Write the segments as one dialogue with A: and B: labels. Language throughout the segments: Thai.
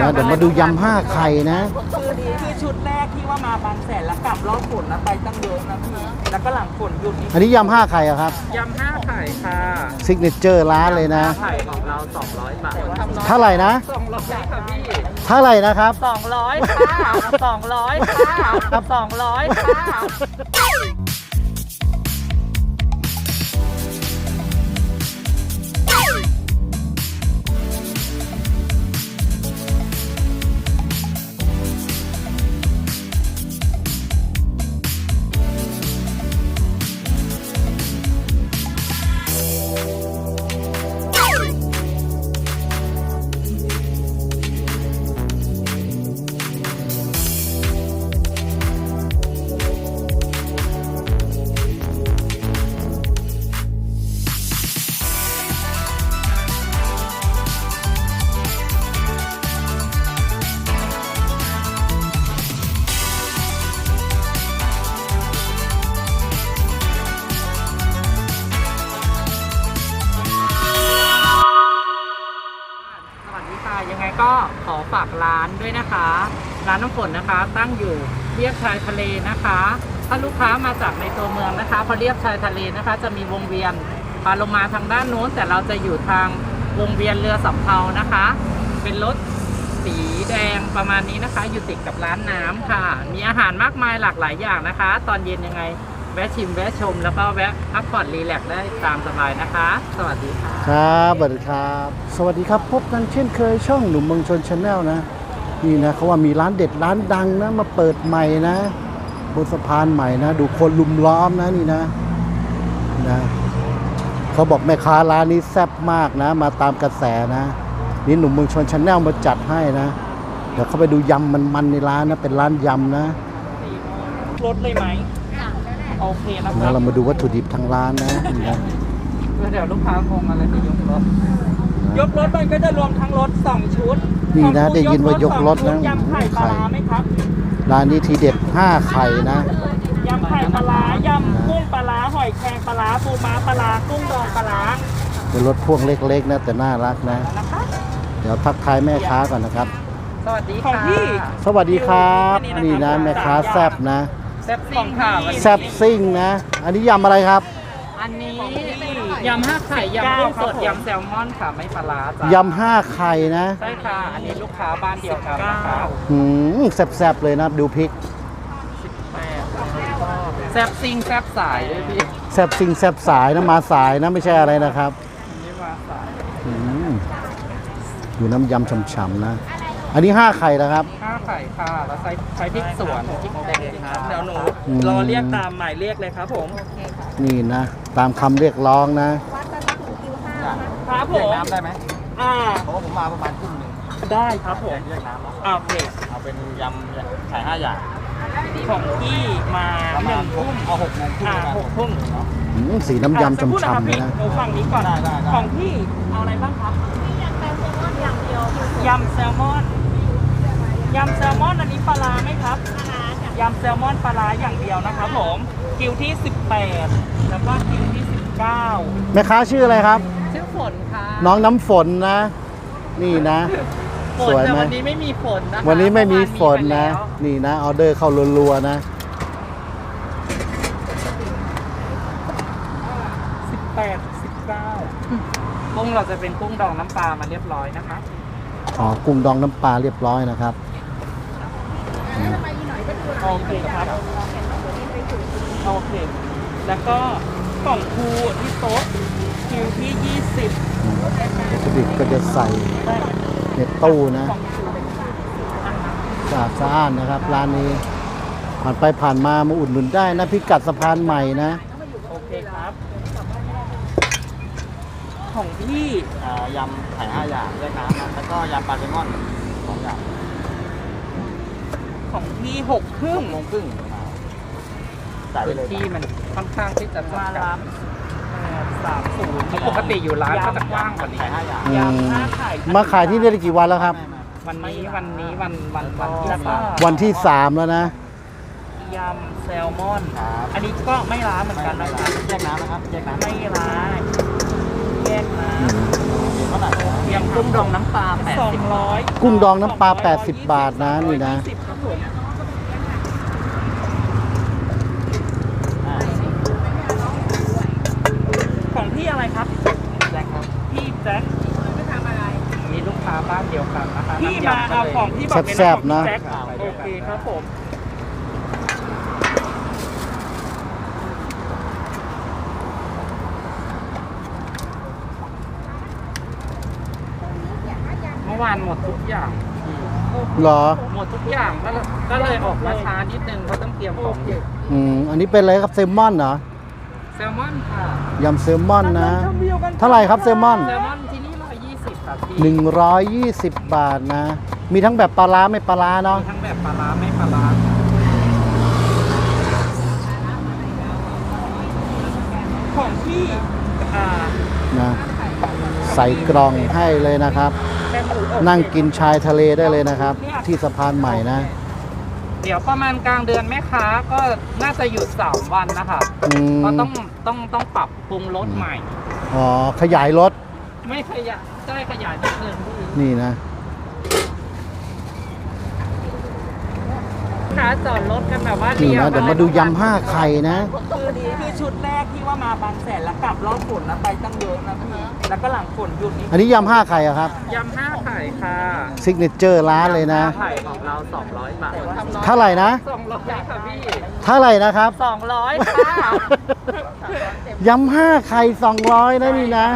A: นะ เดี๋ยวมาดูยำห้าไข่นะ
B: คือคือชุดแรกที่ว่ามาบางแสนแล้วกลับรอบฝนนะไปตั้งเยอะนะพี่แล้วก็หลังฝนหยุดนี่
A: อันนี้ยำห้าไข่อะครับ
B: ยำห้าไข่ค่ะ
A: ซิกเนเจอร์ร้านเลยนะ
B: ไข่ของเรา200บาท
A: เท่าไหร่นะ
B: 200ค่ะพี่
A: เท่าไหร่นะครับ
B: 200ค่ะ200ค่ะ200ค่ะ น้ำฝนนะคะ ตั้งอยู่เรียบชายทะเลนะคะ ถ้าลูกค้ามาจากในตัวเมืองนะคะ พอเรียบชายทะเลนะคะ จะมีวงเวียนพาลงมาทางด้านโน้น แต่เราจะอยู่ทางวงเวียนเรือสำเภานะคะ เป็นรถสีแดงประมาณนี้นะคะ อยู่ติดกับร้านน้ำค่ะ มีอาหารมากมายหลากหลายอย่างนะคะ ตอนเย็นยังไงแวะชิมแวะชม แล้วก็แวะพักผ่อนรีแลกซ์ได้ตามสบายนะคะ สวัสดีค่ะ
A: ครับสวัสดีครับ สวัสดีครับ พบกันเช่นเคยช่องหนุ่มเมืองชนชาแนลนะ นี่นะเขาว่ามีร้านเด็ดร้านดังนะมาเปิดใหม่นะบนสะพานใหม่นะ ดูคนลุมล้อมนะนี่นะนะเขาบอกแม่ค้าร้านนี้แซ่บมากนะ มาตามกระแสนะ นี่หนุ่มเมืองชนชาแนลมาจัดให้นะ เดี๋ยวเขาไปดูยำมันๆในร้านนะ เป็นร้านยำนะ
B: รถเลยไหมโอเคนะค
A: นะ
B: รับ
A: เรามาดูวัตถุดิบทางร้านนะนี่นะ
B: เดี๋ยวลูกค้างงอะไรจะยกรถ ยกรถมันก็จะรวมทั้งรถ2ชุด
A: นี่นะ
B: ของคุณ
A: ได้ยินว่ายกรถนะ
B: สองชุดยำไข่ปลาร้าไหมครับ
A: ร้านนี้ทีเด็ดห้าไข่นะ
B: ยำไข่ปลาร้ายำกุ้งปลาร้าหอยแครงปลาร้าปูม้าปลาร้ากุ้งดองปลาร้า
A: เป็นรถพ่วงเล็กๆนะแต่น่ารักนะ
B: นะคะ
A: เดี๋ยวทักทายแม่ค้าก่อนนะครับ
B: สวัสดีของพี่
A: สวัสดีครับ
B: นี่
A: นี่
B: นะ
A: นะครับแม่ค้าแซบนะ
B: แซ่บของค่ะ
A: แซบซิ่งนะ อันนี้ยำอะไรครับ
B: อันนี้ ยำห้าไข่ยำกุ้งสดยำแซลมอนค่ะไม่ปลาร้าจ้ะ
A: ยำห้าไข่นะ
B: ใช่ค่ะ อันนี้ลูกค้าบ้านเดียวกันนะคะ
A: หืมแซบๆเลยนะดูพริก
B: แม่แซบซิงแซบสายด้วยพี่
A: แซบซิ่งแซบสายนะมาสายนะไม่ใช่อะไรนะครับ
B: นี่มาสาย
A: หืมดูน้ำยำฉ่ำๆนะ อันนี้ห้าไข่แล้วครับ
B: ห้าไข่ค่ะแล้วใช้ใช้พริกสวนพริกแดงครับเดี๋ยวหนู
A: อืม
B: รอเรียกตามหมายเรียกเลยครับผม
A: นี่นะ ตามคำเรียกร้องนะ
B: ครับผ
C: เรียก
B: ม
C: น้ำได้ไหม
B: อ่า
C: เพราะว่าผมมาประมาณครึ่งหนึ่ง
B: ได้ครับผม
C: เรียกน้ำเนาะ
B: อ่าโอเค
C: เอาเป็นยำไข่ห้าอย่าง
B: ของพี่มา
C: ประ
B: ห
C: มา
B: นึ่
C: ณ
B: งทุ่ม
C: เอาหกโมงครึ่ง
B: อ่า
C: แล้วกัน
B: หกทุ่ม
A: หืมสีน้ำยำ
B: อะสักครู่นะครับ
A: ฉ่ำๆเลย
B: พี่
A: นะ
B: หนูฝั่งนี้ก่อน
C: ได้ได้ได้
B: ของพี่เอาอะไรบ้างครับยำแซลมอน ยำแซลมอนอันนี้ปลาร้าไหมครับยำแซลมอนปลาร้าอย่างเดียวนะครับผม คิวที่ 18 แล้วก็คิวที่ 19
A: แม่ค้าชื่ออะไรครับ
B: ชื่อฝนค่ะ
A: น้องน้ำฝนนะ นี่นะ
B: ฝ
A: ส
B: น
A: วย
B: แต่
A: ไหม
B: วันนี้ไม่มีฝนนะคะ
A: วันนี้ไม่มีฝนนะ
B: เมื่อวามีไปแล้ว
A: นี่นะออเดอร์เข้ารัวๆนะ
B: 18 19กุ้งเราจะเป็นกุ้งดองน้ำปลามาเรียบร้อยนะคะ
A: อ๋อกุ้งดองน้ำปลาเรียบร้อยนะครับ
B: โอเคครับ โอเค แล้วก็กล่องคูที่โต๊ะคิวที่20
A: วัตถุดิบก็จะใส่ในตู้นะ
B: กล่องคู
A: สะอาดสะอ้านนะครับ ร้านนี้ ผ่านไปผ่านมามาอุดหนุนได้นะพิกัดสะพานใหม่นะ
B: โอเคครับ ของพี่
C: อ่ายำไข่ห้าอย่างเรียกน้ำนะแล้วก็ยำปลาแซลมอนสองอย่าง
B: ของพี่หกครึ่ง
C: หกโมงครึ่งอ่าจ่ายไป
B: พื้น
C: เลย
B: ที่มันค่อนข้างที่จะจำกัดสามศูนย์ปกติอยู่ร้านก็จะกว้างกว่านี้
C: ไข่ห้าอย่าง
A: อืม
B: ยำห้าไข่
A: มาขายที่นี่ได้กี่วันแล้วครับ
B: วันนี้วันนี้วันวันวันที่สาม
A: วันที่สามแล้วนะ
B: ยำแซลมอน
C: ครับ
B: อันนี้ก็ไม่ร้าเหมือนกัน
C: ไม่
B: นะ
C: ไม่
B: ครับ
C: แยกน้ำนะครับแยกน้ำ
B: ไม่ร้าแยกนะ
A: อืม
C: เท่าไหร่นะ
B: เตรียมกุ้งดองน้ำปลาแปด
D: สอง
B: สิบ
D: ร้อย
A: กุ้งดองน้ำปลา 80 บาทนะนี่นะ
D: สิบครับผม
C: อ่า
D: ของพี่อะไรครับ
B: แจ็คครับ
D: พี่แจ็ค
B: มีลูกค้าบ้านเดียวกันนะคะ
D: พี่
B: น้ำ
D: มายำ
B: ก็
D: เอา
B: เลย
D: ของที่บอกเลย
A: แซ่บๆนะ
D: ของพี่แจ็คโอเคครับผม
B: เมื่อวานหมดทุกอย่าง
A: เหรอ
B: หมดทุกอย่างก็เลยก็เลยออกมาช้านิดนึงเพราะต้องเตรียมของเยอะ
A: อืม อันนี้เป็นอะไรครับแซลมอนเหรอ
B: แซลมอนค่ะ
A: ยำแซลมอนนะ เท่าไหร่ครับแซลมอน
B: แซลมอน
A: 120 บาทนะ มีทั้งแบบปลาร้าไม่ปลาร้าเนาะ
B: มีทั้งแบบปลาร้าไม่ปลาร้า
D: ของพี่อ่า
A: นะใส่กล่องให้เลยนะครับ
D: แม่หมูอบ
A: นั่งกินชายทะเลได้เลยนะครับ ที่สะพานใหม่นะ
B: เดี๋ยวประมาณกลางเดือนแม่ค้าก็น่าจะหยุดสามวันนะคะ
A: อืม
B: เพราะต้องต้องต้องปรับปรุงรถใหม่
A: อ๋อ ขยายรถ
B: ไม่ขยา ยใช่ขยายนิดนึงพี่
A: นี่นะ
B: ลูกค้าจอดรถกันแบบว่า
A: นี่
B: เรีย
A: นะเดี๋ยวมาดูยำห้าไข่นะ
D: คือคือชุดแรกที่ว่ามาบางแสนแล้วกลับรอบฝนนะไปตั้งเยอะนะพี่แล้วก็หลังฝนหยุดนี่
A: อันนี้ยำห้าไข่อะครับ
B: ยำห้าไข่ค่ะ
A: ซิกเนเจอร์ร้านเลยนะ
B: ห้าไข่ของเรา200บาท
A: เท่าไหร่นะ
B: 200ค่ะพี่
A: เท่าไหร่นะครับ
B: 200ค่ะ
A: ยำห้าไข่สองร้อยนะนี่นะ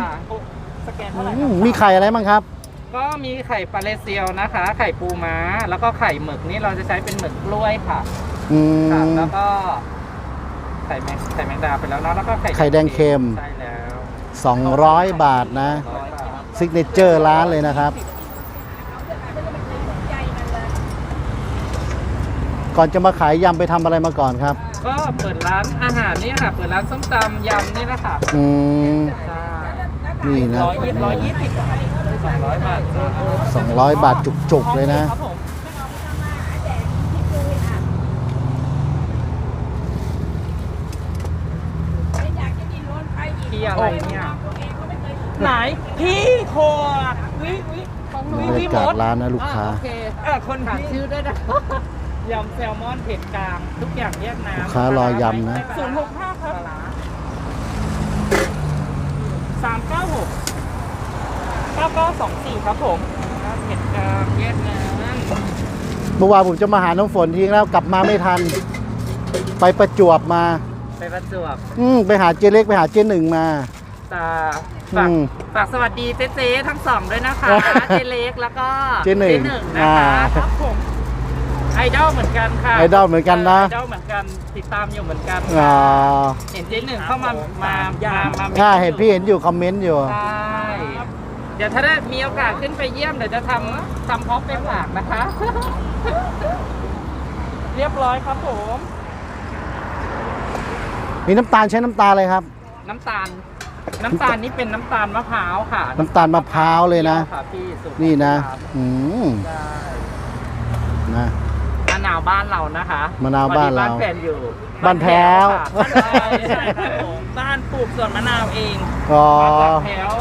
D: สแกนเท่าไหร่
A: อืมมีไข่อะไรบ้างครับ
B: ก็มีไข่ปลาเลเซียวนะคะ ไข่ปูม้า แล้วก็ไข่หมึกนี่เราจะใช้เป็นหมึกกล้วยค่ะ
A: อื
B: ค่ะ
A: ม
B: แล้วก็ไข่แมงไข่แมงดาไปแล้วเนาะแล้วก็ไข่
A: ไข่แดงเค็ม
B: ใช่แล้ว
A: 200 บาทนะ
B: ร้อยบาท
A: ซิกเนเจอร์ร้านเลยนะครับ ก่อนจะมาขายยำไปทำอะไรมาก่อนครับ
B: ก็เปิดร้านอาหารนี่ค่ะ เปิดร้านส้มตำยำนี่แหละค่ะ
A: อืม
B: ใช่
A: นี่นะ
D: ร้อยยี่ร้อยยี่สิบ
B: สองร้อยบาท
A: 200บาทจุกๆเลยนะ
D: ครับผม
B: ที่อะไรเนี่ย
D: ไหน พี่โคอะวิวิวิ
A: บรร
D: วิ
A: ยามกาศ
D: ด
A: ร้านนะลูกค้า
B: อ่โอเค
D: เออคน
B: ถาม
D: พี่
B: ชื่อด้วยนะยำแซลมอนเผ็ดกลาง ทุกอย่างแยกน้ำ
A: ลูกค้ารอยำนะ
D: ศูนย์หกห้าครับ สามเก้าหกเก้าเก้าสองสี่ครับผม
B: เผ็ดกลางแยกน้
A: เมื่อวานผมจะมาหาน้องฝนทีแล้วกลับมาไม่ทัน ไปประจวบมาำ
B: ไปประจวบ
A: อืมไปหาเจเล็กไปหาเจหนึ่งมา
B: ตาฝาก
A: อืม
B: ฝากสวัสดีเจ๊เจ๊ทั้งสองด้วยนะคะ เจ๊เล็กแล้วก็
A: เจ๊หนึ่ง
B: นะคะ
A: อ่า
B: ครับผม ไอดอลเหมือนกันค่ะ
A: ไอดอลเหมือนกันนะ
B: ไอดอลเหมือนกันติดตามอยู่เหมือนกัน
A: อ๋อ
B: เห็นเจ๊หนึ่งเข้ามามามามา
A: ถ้าเห็นพี่เห็นอยู่คอมเมนต์อยู่
B: ใช่เดี๋ยวถ้าได้มีโอกาสขึ้นไปเยี่ยมเดี๋ยวจะทำทำพร็อปไปฝากนะคะ
D: เรียบร้อยครับผม
A: มีน้ำตาลใช้น้ำตาลอะไรครับ
B: น้ำตาล น้ำตาลนี่เป็นน้ำตาลมะพร้าวค่ะ
A: น้ำตาลมะพร้าวเลยนะ
B: ค่ะพี่สูตร
A: นี่นะ
B: ครับ
A: อืม
B: ใช่
A: นะ
B: มะ นาวบ้านเรานะคะ
A: มะนาวบ้านเรา
B: พอดีบ้านแฟนอยู่
A: บ้านแพ้ว
B: บ้านแพ้ว
D: ใช่
B: ค่ะ
D: ครับผมบ้านปลูกสวนมะนาวเอง
A: อ๋อ
B: มาจากแพ้ว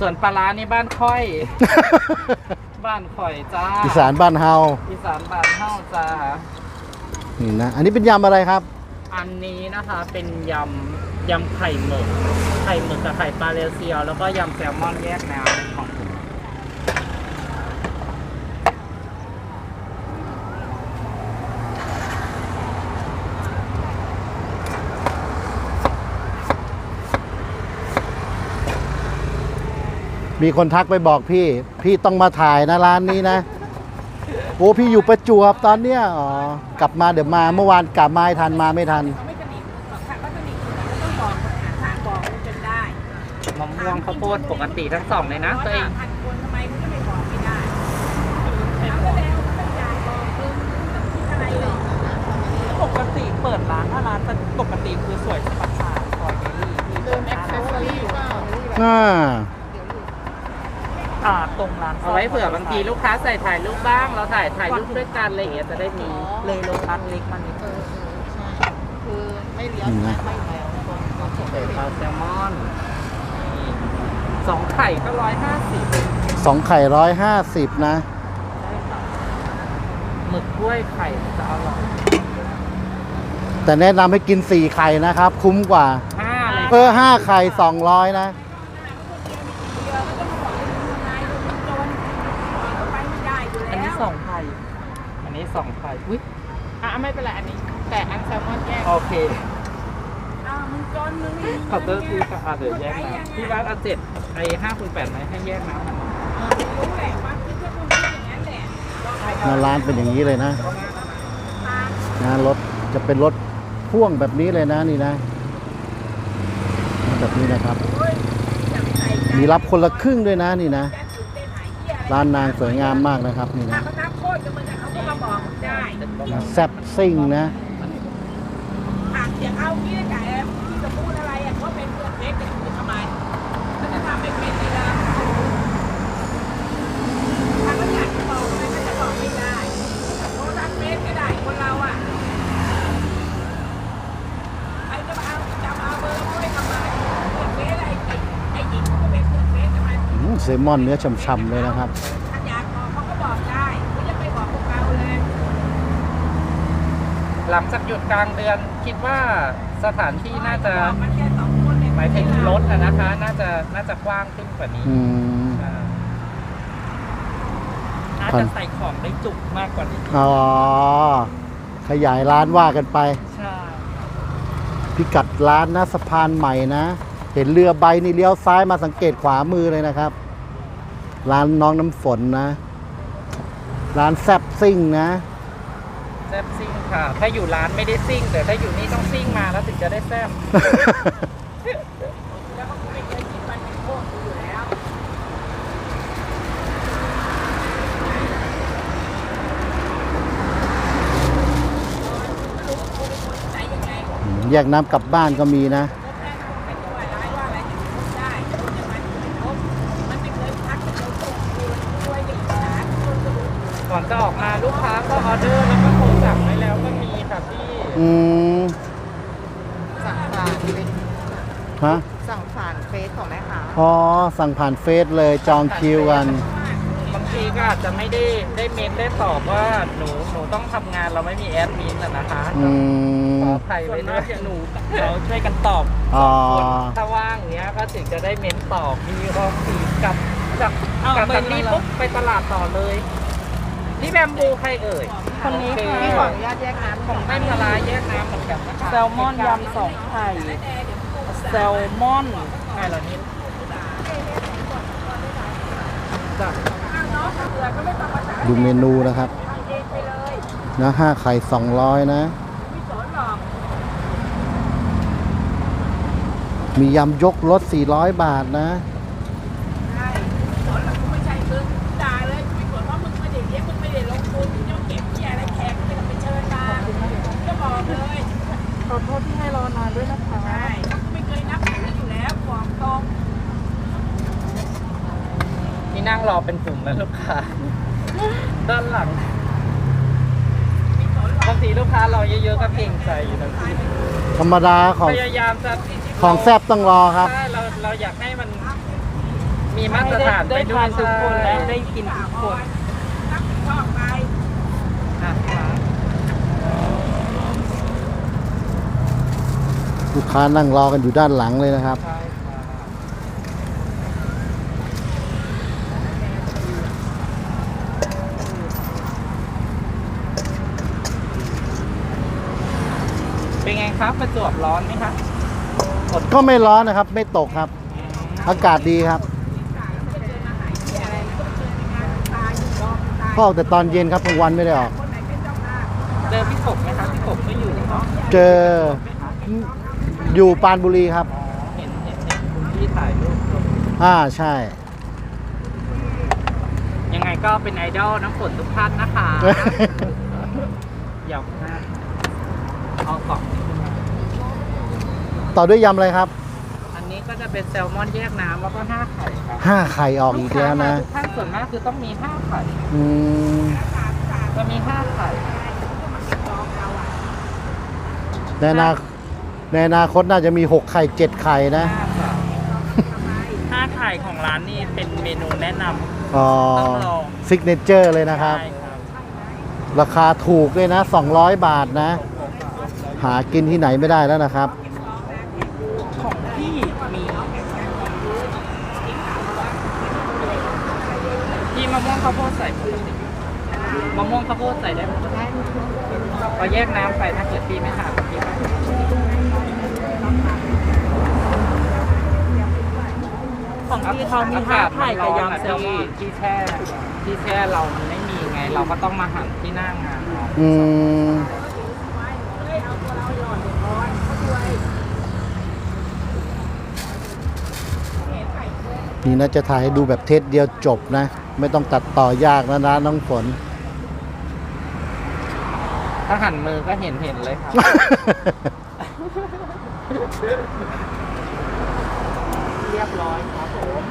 B: ส่วนปลาร้านี่บ้านค่อย บ้านข่อยจ้า
A: อีสานบ้านเฮา
B: อีสานบ้านเฮาจ้า
A: นี่นะอันนี้เป็นยำอะไรครับ
B: อันนี้นะคะเป็นยำยำไข่หมึก ไข่หมึกกับไข่ปลาเลเซียว แล้วก็ยำแซลมอนแยกน้ำของผม
A: มีคนทักไปบอกพี่ พี่ต้องมาถ่ายนะร้านนี้นะ โอ้พี่อยู่ประจวบตอนเนี้ยอ๋อกลับมาเดี๋ยวมาเมื่อวานกลับมาให้ทันมาไม่ทัน
E: ไม่สนิทหรอกค่ะก็สนิทต้องบอกทางบอกมันจนได้
B: มะม่วงข้าวโพดปกติทั้งสองเลยนะตัวเอง
E: พันคนทำไมคุณก็ไม่บอกไม่ได้แล้วก็แล้วก็ไม่จ่ายบอกคือคิดอะไรเลย
D: ปกติเปิดร้านถ้าร้านปกติคือสวยสปักษาซอยเดลี่ที่เดิมแอคเซสซอรี่ว่า
A: อ่า
D: อ่าตรงร้าน
B: เอาไว้เผื่อบางทีลูกค้าใส่ถ่ายรูปบ้าง เราถ่ายถ่ายรูปด้วยกันอะไรอย่างเงี้ยจะได้มี
D: เลยโลตัสเล็กมันนิด
E: คือไม่เลี้ยว
A: นี่นะ
E: ไม่แล้วตรงตรง
B: เศษปลาแซลมอนนี่สองไข่ก็ร้อยห้าสิบ
A: สองไข่ร้อยห้าสิบนะ
B: ใช่ค่ะหมึกกล้วยไข่จะอร่อย
A: แต่แนะนำให้กินสี่ไข่นะครับ คุ้มกว่า
B: ห้าเลย
A: เออห้าไข่สองร้อยนะ
E: ไปไม่ได้อยู่
B: อัน
E: แล้
B: นี้
E: ว
B: สองไข่อันนี้ สองไข่อุ้ย
D: อะไม่เป็นไรอันนี้ แต่อันแซลมอนแยก
B: โอเค
E: อ้าวมึงจนมึงไม่มี
B: ขอบคุณคืออะเดี๋ยวแยกน้ำพี่บ้านเอาเจ็ดไอ้ห้าคูณแปดไหมให้แยกน้ำมัน
E: รู้แหละว่าคือถ้ามึงเป็นอย่างนั้นแหละ
A: หน้าร้านเป็นอย่างนี้เลยนะ
E: ตา
A: นะรถจะเป็นรถพ่วงแบบนี้เลยนะนี่นะ แบบนี้นะครับ
E: จับใส่ใจ
A: มีรับคนละครึ่งด้วยนะนี่นะ
E: แกตื่นเต้นหายเหี้ย
A: ร้านนางสวยงามมากนะครับนี่
E: ถ้า
A: นะ
E: นะ
A: แซ่บซิ่งนะ
E: หากอยากเอาพี่ได้ไก่พี่จะพูดอะไรอะว่าเป็นเพื่อนเฟซจะพูดทำไมถ้าจะทำไม่เป็นเลยนะถ้าเขาอยากจะบอกอะไรก็จะบอกไม่ได้โทรทัศน์เฟซก็ได้คนเราอะใครจะมาเอาจะมาเอาเบอร์เขาไว้ทำไมเพื่อนเฟซอะไรไอ้ไอ้หญิงเขาก็เป็นเพื่อนเฟซทำไม
A: อืมเซลมอนเนื้อช่ำๆเลยนะครับ
E: ถ้าอยากบอกเขาก็บอกได้ไม่จะไปบอกพวกเราเลย
B: หลังจากหยุดกลางเดือนคิดว่าสถานที่น่าจะ
E: บอกมันแค่สองคนเนี่ย
B: หมายถึงรถอะนะคะ น่าจะน่าจะกว้างขึ้นกว่านี้
A: อืม
B: อ่าน่า
A: ครั
B: จะ
A: บ
B: ใส่ของได้จุกมากกว่านี้
A: อ๋อ ขยายร้านว่ากันไป
B: ใช่
A: พิกัดร้านนะสะพานใหม่นะ เห็นเรือใบนี่เลี้ยวซ้ายมาสังเกตขวามือเลยนะครับ ร้านน้องน้ำฝนนะ ร้านแซบซิ่งนะ
B: แซบซิ่งค่ะ ถ้าอยู่ร้านไม่ได้ซิ่ง แต่ถ้าอยู่นี่ต้องซิ่งมาแล้วถึงจะได้แซบ
E: แล้วก็ไม่เคยคิดมันเป็นโคตรอยู่แล้ว
A: แยกน้ำกลับบ้านก็มีนะ
E: รถแรกคงเป็นตัวร้ายว่าอะไรจะพูดได้พูดอย่างมันไม่พบมันไม่เคยพักเป็นตัวตกอยู่ด้วยอย่างหาคนก็รู้
B: ก่อนจะออกมาลูกค้าก็ออเดอร์แล้วก็โทรสั่งไว้แล้วก็มีค่ะพี่
A: อืม
D: สั่งผ่านเฟซ
A: ฮะ
D: สั่ง ผ่านเฟซของแม่ค้า
A: อ๋อ สั่งผ่านเฟซเลยจองคิวกัน
B: บางทีก็อาจจะไม่ได้ได้เมนได้ตอบว่าหนูหนูต้องทำงานเราไม่มีแอดมินอะนะคะ
A: อื
B: ข
A: ม
B: ออภัยไว้ด้วยหนูเราช่วยกันตอบ
A: อ๋อ
B: คนถ้าว่างเนี้ยก็ถึงจะได้เมนตอบมีรองสีกลับจากกลับจากนี้ปุ๊บไปตลาดต่อเลยนี่แบมบูใครเอ่ย
D: คนนี้
B: โอ
D: ค่ะ
B: เพี่
D: ขออนุญาตแยกน้ำของ
B: ไม่ปลาร้าแยกน้ำเหมือนกันนะคะ
D: แซลมอนยำสองไข่แซลมอน
B: ไงเหรอนิดจ้ะ
A: ดูเมนูนะครับนะห้าไข่สองร้อยนะ มียำยกรถ400บาทนะ
E: ใช่สอนเราไม่ใช่มึงด่าเลยไม่กดว่ามึงไม่ได้เลี้ยงมึงไม่ได้ลงทุนมึงจะเก็บที่อะไรแขกไม่ต้องไปเชิญมาก็บอกเลย
D: ขอโทษที่ให้รอนานด้วยนะคะ
E: ใช่ไม่เคยนับถืออยู่แล้วบอกตรง
B: นี่นั่งรอเป็นกลุ่มแล้วลูกค้า ด้านหลังบางทีลูกค้ารอเยอะๆก็เกรงใจอยู่นะพี่
A: ธรรมดาของ
B: พยายามจะ
A: ของแซบต้องรอครับ
B: ใช่เราเราอยากให้มันมีมาตรฐานไป
D: ได้
B: ด้ว
D: ทายนทุกคนและ
B: ใช่
D: ได้กินทุกคน
E: นับผิดชอบไป
B: อะค่ะ
A: ลูกค้านั่งรอกันอยู่ด้านหลังเลยนะครับ
B: ใช่ ค่ะเป็นไงครับประจวบร้อนไหมครับฝน
A: ก็ไม่ร้อนนะครับ ไม่ตกครับ อากาศดีครับก็ออกแต่ตอนเย็นครับกลางวันไม่ได้ออก
B: เจอพี่กบไหมครับพี่กบก็อยู่เนาะ
A: เจออยู่ปรานบุรีครับ
B: เห็นเห็นเห็นคุณพี่ถ่ายรูปลง
A: อ่าใช่
B: ยังไงก็เป็นไอดอลน้ำฝนทุกท่านนะคะ หยอกนะเอากล่องนี้ขึ้นมา
A: ต่อด้วยยำอะไรครับ
B: อันนี้ก็จะเป็นแซลมอนแยกน้ำแล้วก็ห้าไข่ครับ
A: ห้าไข่ออกอีกแล้วนะ
B: ทุกท่านส่วนมากคือต้องมีห้าไข่
A: อืม
B: จะมีห้าไข่
A: ในอนาในอนาคตน่าจะมี6ไข่7ไข่นะ
D: ห้าไข่ของร้านนี่เป็นเมนูแนะน
A: อ๋อ
D: ต้องลอง
A: ซิกเนเจอร์เลยำนะครับ
D: ใช่ครับ
A: ราคาถูกเลยนะ 200 บาทนะ หากินที่ไหนไม่ได้แล้วนะครับ
D: ของพี่มีพี่มะม่วง ข้าวโพดใส่ปกติ
B: มะม่วงข้าวโพดใส่ได้ไหมเราแยกน้ำไปถ้าเกิดพี่ไม่ทานพี่
D: ของพี่เขามีห้าไข่กับยำ
B: ที่
D: ซี
B: ที่แช่ที่แช่เรามันไม่มีไง เราก็ต้องมาหั่นที่หน้างานเอา
A: อืมนี่นะจะถ่ายให้ดูแบบเทสเดียวจบนะ ไม่ต้องตัดต่อยากนะนะน้องฝน
B: ถ้าหั่นมือก็เห็นเห็นเลยครับ เรียบร้อยครับผม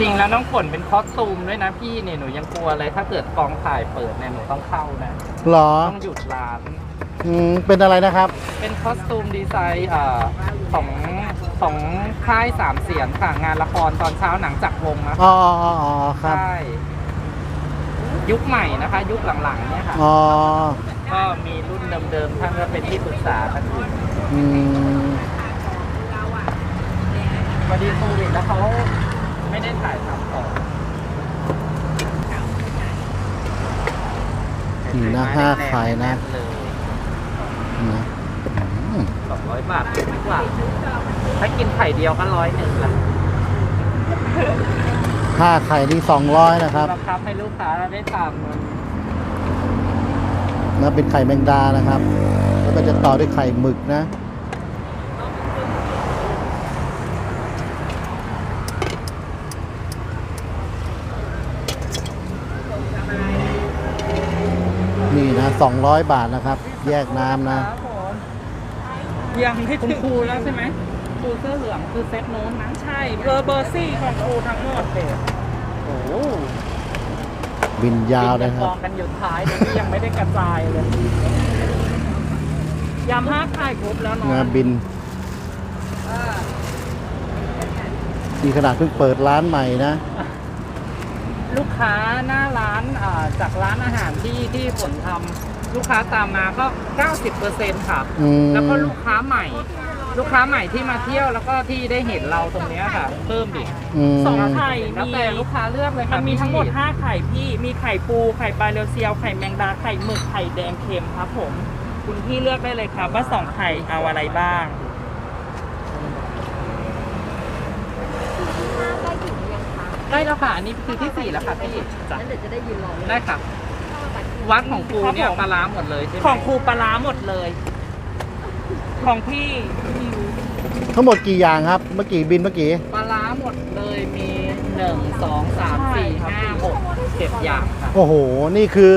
B: จริงแล้วน้องฝนเป็นคอสตูมด้วยนะพี่เนี่ยหนูยังกลัวเลยถ้าเกิดกองถ่ายเปิดเนี่ยหนูต้องเข้านะ
A: หรอ
B: ต้องหยุดร้าน
A: อืมเป็นอะไรนะครับ
B: เป็นคอสตูมดีไซน์เอ่อของ ของค่ายสามเสียนค่ะงานละครตอนเช้าหนังจักรวงศ์นะ
A: อ๋ออ๋ออ๋ออ๋อครับ
B: ใช่ยุคใหม่นะคะ ยุคหลังๆเนี่ยค่ะ
A: อ๋อ
B: ก็มีรุ่นเดิมๆท่านก็เป็นที่ปรึกษาท่านอื่น
A: อืม
B: พอดีโควิดแล้วเขาไม่ได้ถ่ายทำต่อ
A: นี่นะห้าไข่นะ
B: เลย
A: นะอืม
B: สองร้อยบาทดีกว่าถ้ากินไข่เดียวก็ร้อยหนึ่งละ
A: ห้าไข่นี่สองร้อยนะครับ
B: บังคับให้ลูกค้าได้ตามเงิน
A: นะเป็นไข่แมงดานะครับ แล้วก็จะต่อด้วยไข่หมึกนะ นี่นะ200บาทนะครับ แยกน้ำนะ
B: ครับผม
D: ยังไม่
B: คุ
D: ถึ
B: ณ
D: ง
B: ครูแล้วใช่ไหมครูเสื้อเหลืองคือเซตโน้นนะ
D: ใช่เบอร์เบอร์ซี่ของครูทั้งหมด
B: โอ้โห
A: บินยาวเลยค
B: ก
A: รับ
B: องกันอยู่ท้ายเลยนี่ยังไม่ได้กระจายเลย
D: ยำห้าไข่ครบแล้ว
A: นะ
D: เนาะ
A: บินนี่ขนาดเพิ่งเปิดร้านใหม่นะ
B: ลูกค้าหน้าร้านอ่าจากร้านอาหารที่ที่ผลทำ ลูกค้าตามมาก็ 90%ค่ะ
A: อืม
B: แล้วก็ลูกค้าใหม่ ลูกค้าใหม่ที่มาเที่ยวแล้วก็ที่ได้เห็นเราตรงเนี้ยค่ะ เพิ่มอีก
A: อืม
D: สองไข่
B: แล้ว
D: มี
B: แต่ลูกค้าเลือกเลย
D: มั
B: ค่ะ
D: นมีทั้งหมด
B: พี่
D: 5 ไข่พี่ มีไข่ปู ไข่ปลาเรียวเซียว ไข่แมงดา ไข่หมึก ไข่แดงเค็มครับผม คุณพี่เลือกได้เลยครับว่าสองไข่เอาอะไรบ้าง
B: ได้แล้วค่ะ อันนี้คือที่สี่แล้วค่ะพี่จ้ะ เดี๋ยวจะได้ยินลองได้ค่ะ วัดของครูเนี่ย
D: ครับผม
B: ปลาร้าหมดเลยใช่ไหม
D: ของครูปลาร้าหมดเลย ของพี่
A: ทั้งหมดกี่อย่างครับ เมื่อกี้บินเมื่อกี้
B: ปลาร้าหมดเลยมีหนึ่งสองสามสี่ห้าหกเจ็ดอย่างค่ะ
A: โอ้โห นี่คือ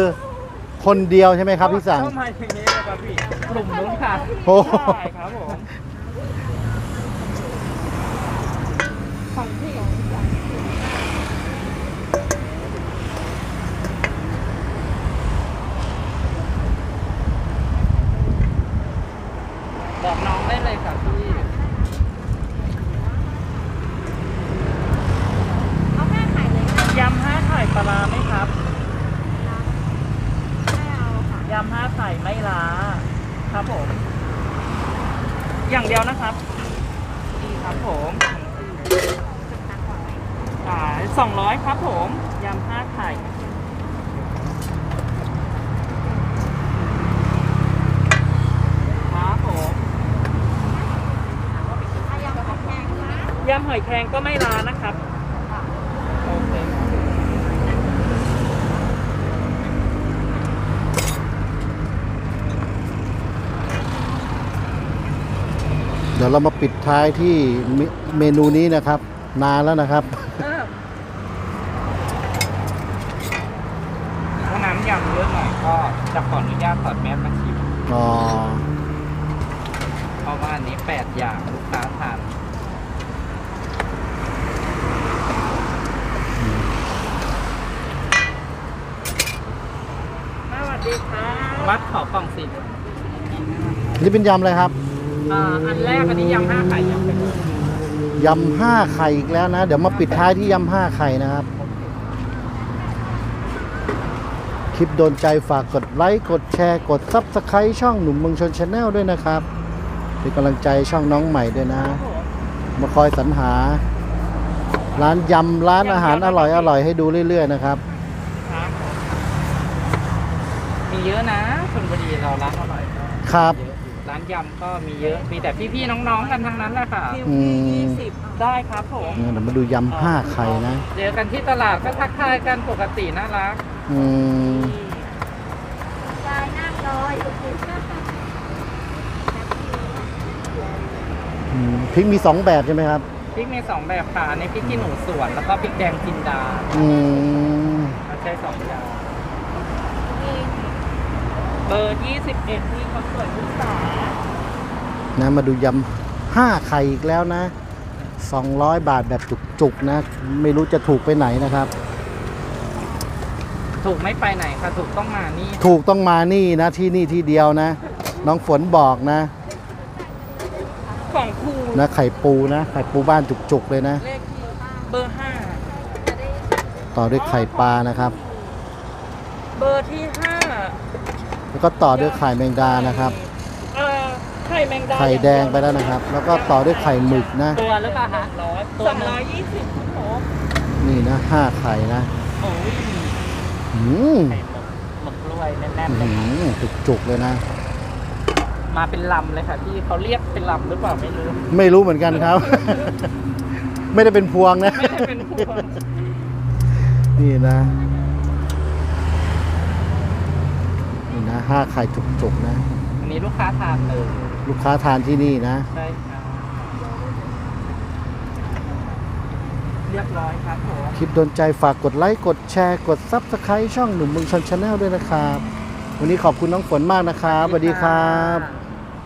A: คนเดียวใช่ไหมครับที่สั่ง
D: เข้ามาอย่างนี้เลยครับพี่
B: กลุ่มนู้นค่ะ
A: โอ้โห
D: ใช่ครับผม
B: บอกน้องได้เลยค่ะพี่
D: ยำห้าไข่ปลาร้าไหมครับยำห้าไข่ไม่ล้า ครับผม อย่างเดียวนะครับนี่ครับผมอ่าสองร้อยครับผมยำห้าไข่ ครับผมยำห อยแครงก็ไม่ล้านะครับโอเคครับ
A: เดี๋ยวเรามาปิดท้ายที่เมเมนูนี้นะครับ นานแล้วนะครับ
B: ถ้าน้ำยำเยอะหน่อยก็จะขออนุญาตถอดแมสมาชิม
A: อ๋อ
B: เพราะว่าอันนี้แปดอย่างลูกค้าทาน
D: สวัสดีครับ
B: วัดขอ กล่องสิ
A: นี่เป็นยำอะไรครับ
B: ยอ่าอันแรกอันนี้ยำห้าไข่ยำเป็น
A: ยำห้าไข่อีกแล้วนะ เดี๋ยวมาปิดท้ายที่ยำห้าไข่นะครับ คลิปโดนใจฝากกดไลค์กดแชร์กดซับสไครต์ช่องหนุ่มเมืองชนชาแนลด้วยนะครับเป็นกำลังใจช่องน้องใหม่ด้วยนะ มาคอยสรรหา ร้านยำร้านอาหารอร่อยอร่อยๆให้ดูเรื่อยๆนะครับ
B: ครับมี เยอะนะชลบุรีเราร้านอร่อยก็
A: ครับ
B: เยอะร้านยำก็มีเยอะมีแต่พี่ๆน้องๆกันทั้งนั้นแหละค่ะ
D: คิว
A: อืม
D: ที่ยี่สิบได้ครับผม
A: เดี๋ยวมาดูยำห้าไข่นะ
B: เจอกันที่ตลาดก็ทักทายกันปกติน่ารัก
A: อืม
E: ยายนั่งรออยู่
A: อืมพริกมีสองแบบใช่ไหมครับ
B: พริกมีสองแบบค่ะอันนี้พริกขี้หนูสวนแล้วก็พริกแดงจินดา
A: อืม
B: เราใช้สองอย่าง
D: เบอร์ยี่สิบเอ็ดที่เขาสวยทุกสา
A: นะมาดูยำห้าไข่อีกแล้วนะ 200 บาทแบบจุกๆนะ ไม่รู้จะถูกไปไหนนะครับ
B: ถูกไม่ไปไหนค่ะ ถูกต้องมานี่
A: ถูกต้องมานี่นะที่นี่ที่เดียวนะ น้องฝนบอกนะ
D: ของครู
A: นะไข่ปูนะ ไข่ปูบ้านจุกๆเลยนะ
D: เลขที่เบอร์ห้า
A: ต่อด้วยไข่ปลานะครับ
D: เบอร์ที่ห้า
A: แล้ว ก็ต่อด้วยไข่แมงดานะครับ
D: เอ่อไข่แมงดา
A: ไข่แดงไปแล้วนะครับ แล้วก็ต่อด้วยไข่หมึกนะ
B: ตัวหรือเปล่าคะ
D: ร้อย
B: ตัว
D: สอง
B: หนึ่ง
D: ร้อยยี่สิบครับผม
A: นี่นะห้าไข่นะ
B: โอ้ย
A: อืม
B: ไข่หมึกหมึกกล้วยแน่นๆเล
A: อื้
B: ย
A: อ
B: ค่ะ
A: หือจุกๆเลยนะ
B: มาเป็นลำเลยค่ะพี่เขาเรียกเป็นลำหรือเปล่าไม่รู้
A: ไม่รู้เหมือนกันครับ ไม่ได้เป็นพวงนะ
B: ไม่ได้เป็นพวง
A: นี่นะ นี่นะห้าไข่จุกๆนะ
B: อันนี้ลูกค้าทานเลย
A: ลูกค้าทานที่นี่นะ
B: ใช่ค่ะเรียบร้อยครับผม
A: คลิปโดนใจฝากกดไลค์ กดแชร์ กดซับสไครต์ช่องหนุ่มเมืองชนชาแนลด้วยนะครับ วันนี้ขอบคุณน้องฝนมากนะครับสวัสดีครับ